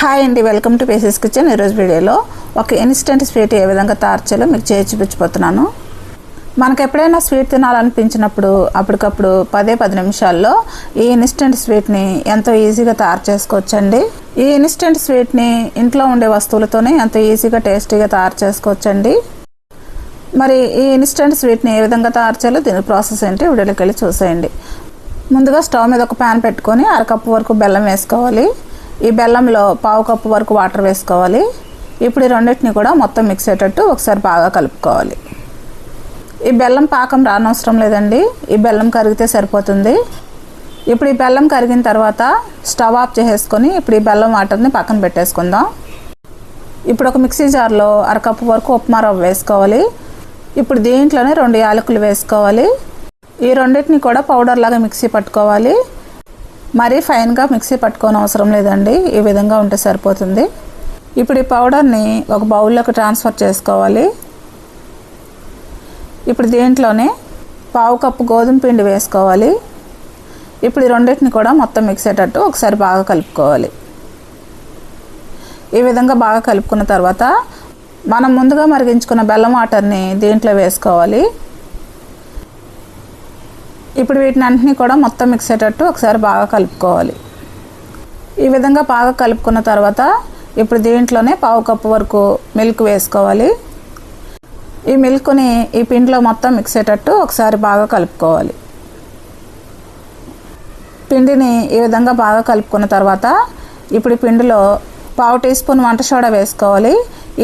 Hi అండి welcome to phases kitchen ఈరోజు వీడియోలో ఒక ఇన్స్టెంట్ స్వీట్ ఏ విధంగా తయారు మీకు చేర్చిపించిపోతున్నాను మనకు ఎప్పుడైనా స్వీట్ తినాలనిపించినప్పుడు అప్పటికప్పుడు పదే పది నిమిషాల్లో ఈ ఇన్స్టెంట్ స్వీట్ని ఎంతో ఈజీగా తయారు చేసుకోవచ్చండి. ఈ ఇన్స్టెంట్ స్వీట్ని ఇంట్లో ఉండే వస్తువులతోనే ఎంతో ఈజీగా టేస్టీగా తయారు చేసుకోవచ్చండి. మరి ఈ ఇన్స్టెంట్ స్వీట్ని ఏ విధంగా తయారు చేయాలో దీని ప్రాసెస్ ఏంటి వీడియోలోకి వెళ్ళి చూసేయండి. ముందుగా స్టవ్ మీద ఒక ప్యాన్ పెట్టుకొని అరకప్పు వరకు బెల్లం వేసుకోవాలి. ఈ బెల్లంలో పావు కప్పు వరకు వాటర్ వేసుకోవాలి. ఇప్పుడు ఈ రెండింటిని కూడా మొత్తం మిక్స్ అయ్యేటట్టు ఒకసారి బాగా కలుపుకోవాలి. ఈ బెల్లం పాకం రానవసరం లేదండి. ఈ బెల్లం కరిగితే సరిపోతుంది. ఇప్పుడు ఈ బెల్లం కరిగిన తర్వాత స్టవ్ ఆఫ్ చేసేసుకొని ఇప్పుడు ఈ బెల్లం వాటర్ని పక్కన పెట్టేసుకుందాం. ఇప్పుడు ఒక మిక్సీ జార్లో అరకప్పు వరకు ఉప్మా రవ్వ వేసుకోవాలి. ఇప్పుడు దీంట్లోనే రెండు యాలకులు వేసుకోవాలి. ఈ రెండింటిని కూడా పౌడర్ లాగా మిక్సీ పట్టుకోవాలి. మరీ ఫైన్గా మిక్సీ పట్టుకోని అవసరం లేదండి. ఈ విధంగా ఉంటే సరిపోతుంది. ఇప్పుడు ఈ పౌడర్ని ఒక బౌల్లోకి ట్రాన్స్ఫర్ చేసుకోవాలి. ఇప్పుడు దీంట్లోనే పావు కప్పు గోధుమ పిండి వేసుకోవాలి. ఇప్పుడు ఈ రెండింటిని కూడా మొత్తం మిక్స్ అయ్యేటట్టు ఒకసారి బాగా కలుపుకోవాలి. ఈ విధంగా బాగా కలుపుకున్న తర్వాత మనం ముందుగా మరిగించుకున్న బెల్లం వాటర్ని దీంట్లో వేసుకోవాలి. ఇప్పుడు వీటిని అన్నింటినీ కూడా మొత్తం మిక్స్ అయ్యేటట్టు ఒకసారి బాగా కలుపుకోవాలి. ఈ విధంగా బాగా కలుపుకున్న తర్వాత ఇప్పుడు దీంట్లోనే పావు కప్పు వరకు మిల్క్ వేసుకోవాలి. ఈ మిల్క్ని ఈ పిండిలో మొత్తం మిక్స్ అయ్యేటట్టు ఒకసారి బాగా కలుపుకోవాలి. పిండిని ఈ విధంగా బాగా కలుపుకున్న తర్వాత ఇప్పుడు పిండిలో పావు టీ స్పూన్ వంట సోడా వేసుకోవాలి.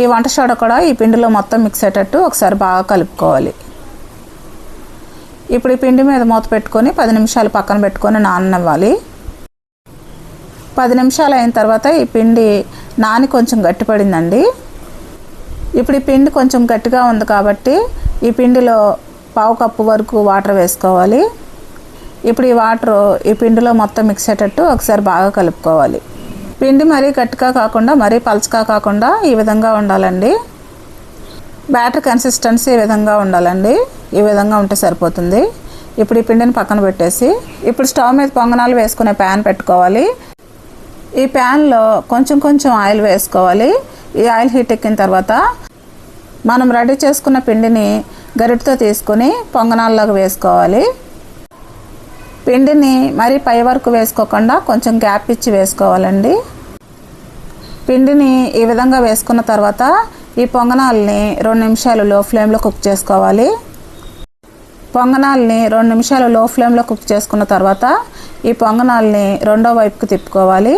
ఈ వంట సోడా కూడా ఈ పిండిలో మొత్తం మిక్స్ అయ్యేటట్టు ఒకసారి బాగా కలుపుకోవాలి. ఇప్పుడు ఈ పిండి మీద మూత పెట్టుకొని పది నిమిషాలు పక్కన పెట్టుకొని నాననివ్వాలి. పది నిమిషాలు అయిన తర్వాత ఈ పిండి నాని కొంచెం గట్టిపడిందండి. ఇప్పుడు ఈ పిండి కొంచెం గట్టిగా ఉంది కాబట్టి ఈ పిండిలో పావు కప్పు వరకు వాటర్ వేసుకోవాలి. ఇప్పుడు ఈ వాటర్ ఈ పిండిలో మొత్తం మిక్స్ అయ్యేటట్టు ఒకసారి బాగా కలుపుకోవాలి. పిండి మరీ గట్టిగా కాకుండా మరీ పలచగా కాకుండా ఈ విధంగా ఉండాలండి. బ్యాటర్ కన్సిస్టెన్సీ ఈ విధంగా ఉండాలండి. ఈ విధంగా ఉంటే సరిపోతుంది. ఇప్పుడు ఈ పిండిని పక్కన పెట్టేసి ఇప్పుడు స్టవ్ మీద పొంగనాలు వేసుకునే ప్యాన్ పెట్టుకోవాలి. ఈ ప్యాన్లో కొంచెం కొంచెం ఆయిల్ వేసుకోవాలి. ఈ ఆయిల్ హీట్ ఎక్కిన తర్వాత మనం రెడీ చేసుకున్న పిండిని గరిటతో తీసుకొని పొంగనాల్లోకి వేసుకోవాలి. పిండిని మరీ పై వరకు వేసుకోకుండా కొంచెం గ్యాప్ ఇచ్చి వేసుకోవాలండి. పిండిని ఈ విధంగా వేసుకున్న తర్వాత ఈ పొంగనాల్ని రెండు నిమిషాలు లో ఫ్లేమ్లో కుక్ చేసుకోవాలి. పొంగనాల్ని రెండు నిమిషాలు లో ఫ్లేమ్లో కుక్ చేసుకున్న తర్వాత ఈ పొంగనాల్ని రెండో వైపుకి తిప్పుకోవాలి.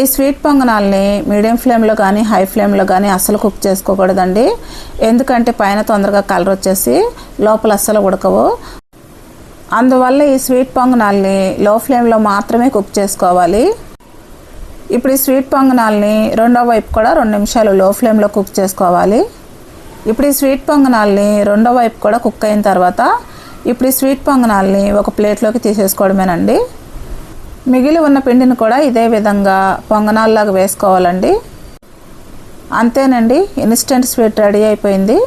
ఈ స్వీట్ పొంగనాల్ని మీడియం ఫ్లేమ్లో కానీ హై ఫ్లేమ్లో కానీ అస్సలు కుక్ చేసుకోకూడదండి. ఎందుకంటే పైన తొందరగా కలర్ వచ్చేసి లోపల అస్సలు ఉడకవు. అందువల్ల ఈ స్వీట్ పొంగనాల్ని లో ఫ్లేమ్లో మాత్రమే కుక్ చేసుకోవాలి. ఇప్పుడు ఈ స్వీట్ పొంగనాల్ని రెండో వైపు కూడా రెండు నిమిషాలు లో ఫ్లేమ్లో కుక్ చేసుకోవాలి. ఇప్పుడు ఈ స్వీట్ పొంగనాల్ని రెండో వైపు కూడా కుక్ అయిన తర్వాత ఇప్పుడు ఈ స్వీట్ పొంగనాల్ని ఒక ప్లేట్లోకి తీసేసుకోవడమేనండి. మిగిలి ఉన్న పిండిని కూడా ఇదే విధంగా పొంగనాల్లాగా వేసుకోవాలండి. అంతేనండి ఇన్స్టెంట్ స్వీట్ రెడీ అయిపోయింది.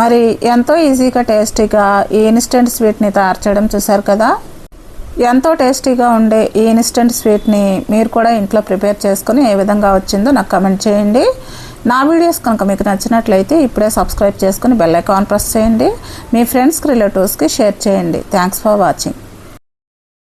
మరి ఎంతో ఈజీగా టేస్టీగా ఈ ఇన్స్టెంట్ స్వీట్ని తయారు చేయడం చూసారు కదా? ఎంతో టేస్టీగా ఉండే ఈ ఇన్స్టెంట్ స్వీట్ని మీరు కూడా ఇంట్లో ప్రిపేర్ చేసుకుని ఏ విధంగా వచ్చిందో నాకు కమెంట్ చేయండి. నా వీడియోస్ కనుక మీకు నచ్చినట్లయితే ఇప్పుడే సబ్స్క్రైబ్ చేసుకుని బెల్ ఐకాన్ ప్రెస్ చేయండి. మీ ఫ్రెండ్స్కి రిలేటివ్స్కి షేర్ చేయండి. Thanks for watching.